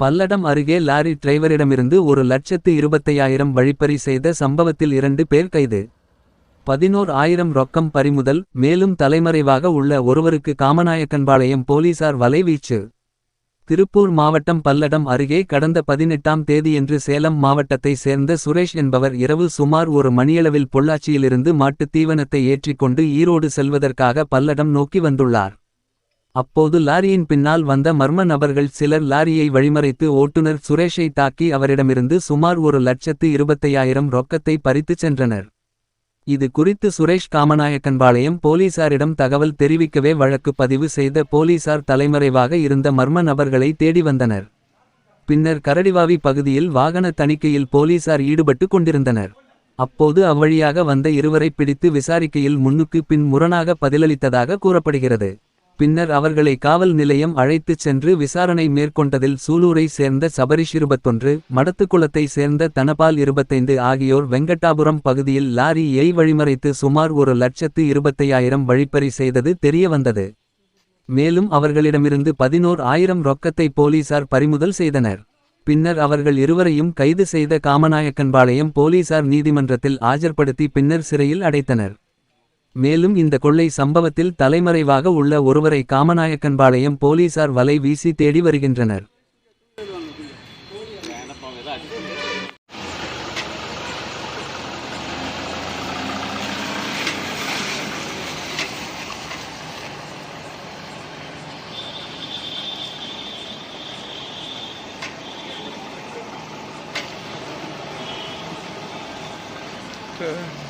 பல்லடம் அருகே லாரி டிரைவரிடமிருந்து ஒரு லட்சத்து இருபத்தையாயிரம் வழிப்பறி செய்த சம்பவத்தில் இரண்டு பேர் கைது. பதினோர் ஆயிரம் ரொக்கம் பறிமுதல் மேலும் தலைமறைவாக உள்ள ஒருவருக்கு காமநாயக்கன்பாளையம் போலீசார் வலைவீச்சு திருப்பூர் மாவட்டம் பல்லடம் அருகே கடந்த பதினெட்டாம் தேதியன்று சேலம் மாவட்டத்தை சேர்ந்த சுரேஷ் என்பவர் இரவு சுமார் ஒரு மணியளவில் பொள்ளாச்சியிலிருந்து மாட்டுத் தீவனத்தை ஏற்றிக்கொண்டு ஈரோடு செல்வதற்காக பல்லடம் நோக்கி வந்துள்ளார். அப்போது லாரியின் பின்னால் வந்த மர்ம நபர்கள் சிலர் லாரியை வழிமறைத்து ஓட்டுநர் சுரேஷை தாக்கி அவரிடமிருந்து சுமார் ஒரு லட்சத்து இருபத்தையாயிரம் ரொக்கத்தை பறித்துச் சென்றனர். இது குறித்து சுரேஷ் காமநாயக்கன்பாளையம் போலீசாரிடம் தகவல் தெரிவிக்கவே வழக்கு பதிவு செய்த போலீசார் தலைமறைவாக இருந்த மர்ம நபர்களை தேடி வந்தனர். பின்னர் கரடிவாவி பகுதியில் வாகன தணிக்கையில் போலீசார் ஈடுபட்டு கொண்டிருந்தனர். அப்போது அவ்வழியாக வந்த இருவரை பிடித்து விசாரிக்கையில் முன்னுக்கு பின் முரணாக பதிலளித்ததாக கூறப்படுகிறது. பின்னர் அவர்களை காவல் நிலையம் அழைத்துச் சென்று விசாரணை மேற்கொண்டதில் சூலூரை சேர்ந்த சபரிஷ் இருபத்தொன்று மடத்துக்குளத்தை சேர்ந்த தனபால் இருபத்தைந்து ஆகியோர் வெங்கட்டாபுரம் பகுதியில் லாரி எய் வழிமறைத்து சுமார் ஒரு லட்சத்து இருபத்தையாயிரம் வழிப்பறி செய்தது தெரியவந்தது. மேலும் அவர்களிடமிருந்து பதினோர் ஆயிரம் ரொக்கத்தை போலீசார் பறிமுதல் செய்தனர். பின்னர் அவர்கள் இருவரையும் கைது செய்த காமநாயக்கன்பாளையம் போலீசார் நீதிமன்றத்தில் ஆஜர்படுத்தி பின்னர் சிறையில் அடைத்தனர். மேலும் இந்த கொள்ளை சம்பவத்தில் தலைமறைவாக உள்ள ஒருவரை காமநாயக்கன்பாளையம் போலீசார் வலை வீசி தேடி வருகின்றனர் Okay.